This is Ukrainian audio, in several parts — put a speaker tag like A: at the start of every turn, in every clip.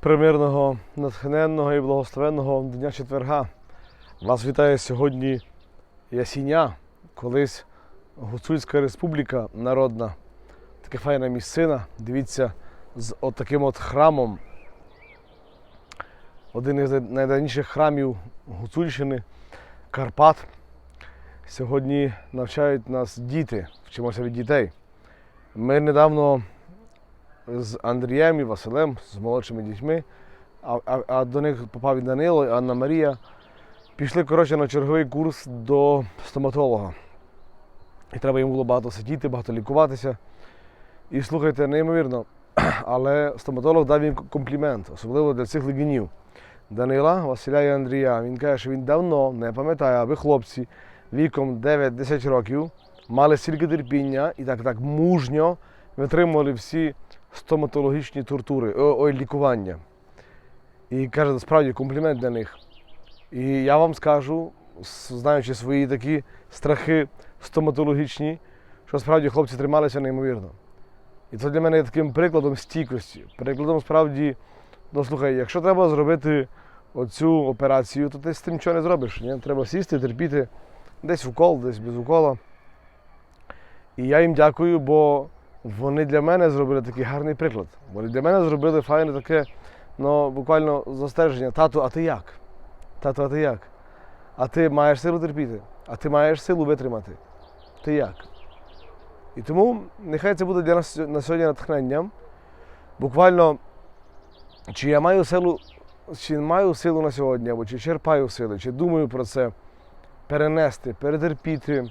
A: Примирного, натхненного і благословенного дня четверга. Вас вітає сьогодні Ясіня, колись Гуцульська республіка народна. Така файна місцина. Дивіться, з отаким от храмом. Один із найдавніших храмів Гуцульщини, Карпат. Сьогодні навчають нас діти, вчимося від дітей. Ми недавно з Андрієм і Василем, з молодшими дітьми, а, а, а до них попав і Данило, і Анна Марія. Пішли коротше, на черговий курс до стоматолога. І треба їм було багато сидіти, багато лікуватися. І слухайте, неймовірно, але стоматолог дав їм комплімент, особливо для цих легінів. Данила, Василя і Андрія. Він каже, що він давно не пам'ятає, аби хлопці віком 9-10 років мали стільки терпіння і так, так мужньо витримували всі стоматологічні тортури, ой, лікування. І каже, справді комплімент для них. І я вам скажу, знаючи свої такі страхи стоматологічні, що справді хлопці трималися неймовірно. І це для мене є таким прикладом стійкості. Прикладом справді, ну слухай, якщо треба зробити оцю операцію, то ти з тим нічого не зробиш. Ні? Треба сісти, терпіти, десь укол, десь без укола. І я їм дякую, бо вони для мене зробили такий гарний приклад. Вони для мене зробили файне таке, ну, буквально застереження. Тату, а ти як? Тату, а ти як? А ти маєш силу терпіти, а ти маєш силу витримати. Ти як? І тому нехай це буде для нас на сьогодні натхненням. Буквально, чи я маю силу, чи маю силу на сьогодні, або чи черпаю сили, чи думаю про це, перенести, перетерпіти,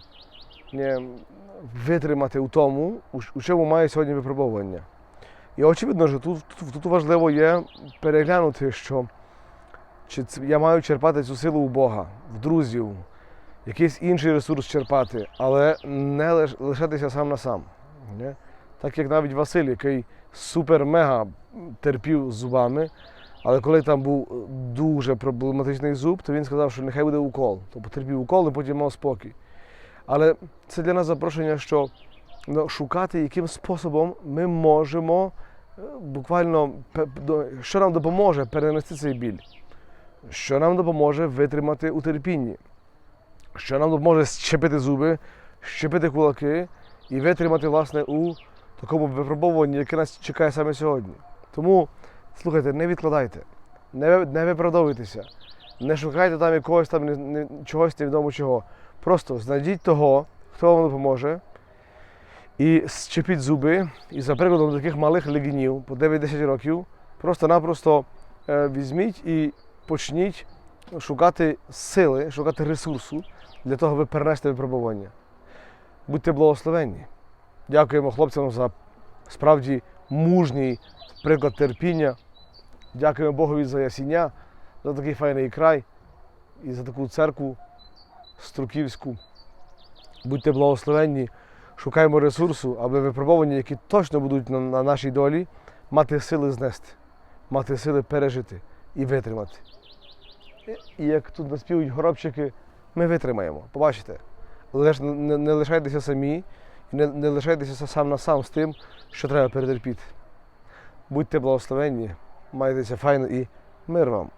A: витримати у тому, у, чому маю сьогодні випробовування. І очевидно, що тут, тут, важливо є переглянути, що чи я маю черпати цю силу у Бога, в друзів, якийсь інший ресурс черпати, але не лишатися сам на сам. Ні? Так як навіть Василь, який супер-мега терпів зубами, але коли там був дуже проблематичний зуб, то він сказав, що нехай буде укол. Тобто терпів укол і потім мав спокій. Але це для нас запрошення, що ну, шукати, яким способом ми можемо е, буквально що нам допоможе перенести цей біль, що нам допоможе витримати у терпінні, що нам допоможе щепити зуби, щепити кулаки і витримати власне у такому випробуванні, яке нас чекає саме сьогодні. Тому слухайте, не відкладайте, не, не виправдовуйтеся, не шукайте там якогось там чогось невідомо чого. Просто знайдіть того, хто вам допоможе, і щепіть зуби, і за прикладом таких малих легінів по 9-10 років, просто-напросто е, візьміть і почніть шукати сили, шукати ресурсу для того, аби перенести випробування. Будьте благословенні. Дякуємо хлопцям за справді мужній приклад терпіння. Дякуємо Богові за ясіння, за такий файний край і за таку церкву Струківську. Будьте благословенні, шукаємо ресурсу, аби випробування, які точно будуть на, на нашій долі, мати сили знести, мати сили пережити і витримати. І, і як тут наспівують горобчики, ми витримаємо. Побачите, Лиш, не, не лишайтеся самі не, не лишайтеся сам на сам з тим, що треба перетерпіти. Будьте благословенні, майтеся файно і мир вам.